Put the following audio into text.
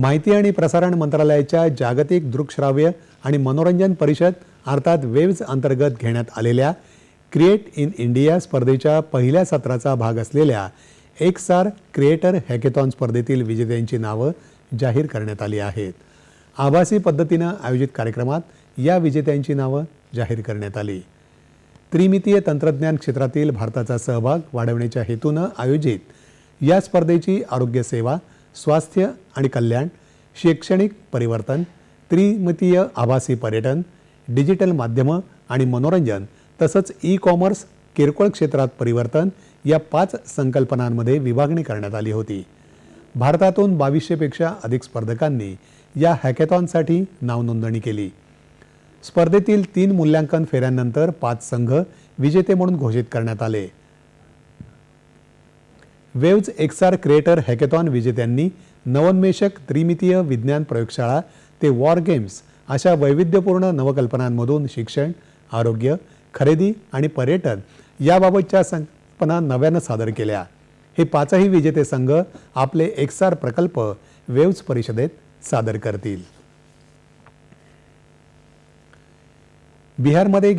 माहिती आणि प्रसारण मंत्रालयाच्या जागतिक दृकश्राव्य आणि मनोरंजन परिषद अर्थात वेव्ज अंतर्गत घेण्यात आलेल्या क्रिएट इन इंडिया स्पर्धेच्या पहिल्या सत्राचा भाग असलेल्या एक्सआर क्रिएटर हॅकेथॉन स्पर्धेतील विजेत्यांची नावं जाहीर करण्यात आली आहेत. आभासी पद्धतीनं आयोजित कार्यक्रमात या विजेत्यांची नावं जाहीर करण्यात आली. त्रिमितीय तंत्रज्ञान क्षेत्रातील भारताचा सहभाग वाढवण्याच्या हेतूनं आयोजित या स्पर्धेची आरोग्यसेवा स्वास्थ्य आणि कल्याण शैक्षणिक परिवर्तन त्रिमितीय आभासी पर्यटन डिजिटल माध्यमं आणि मनोरंजन तसंच ई कॉमर्स किरकोळ क्षेत्रात परिवर्तन या पाच संकल्पनांमध्ये विभागणी करण्यात आली होती. भारतातून बावीसशेपेक्षा अधिक स्पर्धकांनी या हॅकेथॉनसाठी नावनोंदणी केली. स्पर्धेतील तीन मूल्यांकन फेऱ्यांनंतर पाच संघ विजेते म्हणून घोषित करण्यात आले. वेव्ज एक्सआर क्रिएटर हॅकेथॉन विजेत्यांनी नवोन्मेषक त्रिमितीय विज्ञान प्रयोगशाळा ते वॉर गेम्स अशा वैविध्यपूर्ण नवकल्पनांमधून शिक्षण आरोग्य खरेदी आणि पर्यटन याबाबतच्या संकल्पना नव्यानं सादर केल्या. हे पाचही विजेते संघ आपले एक्सआर प्रकल्प वेव्ज परिषदेत सादर करतील. बिहारमध्ये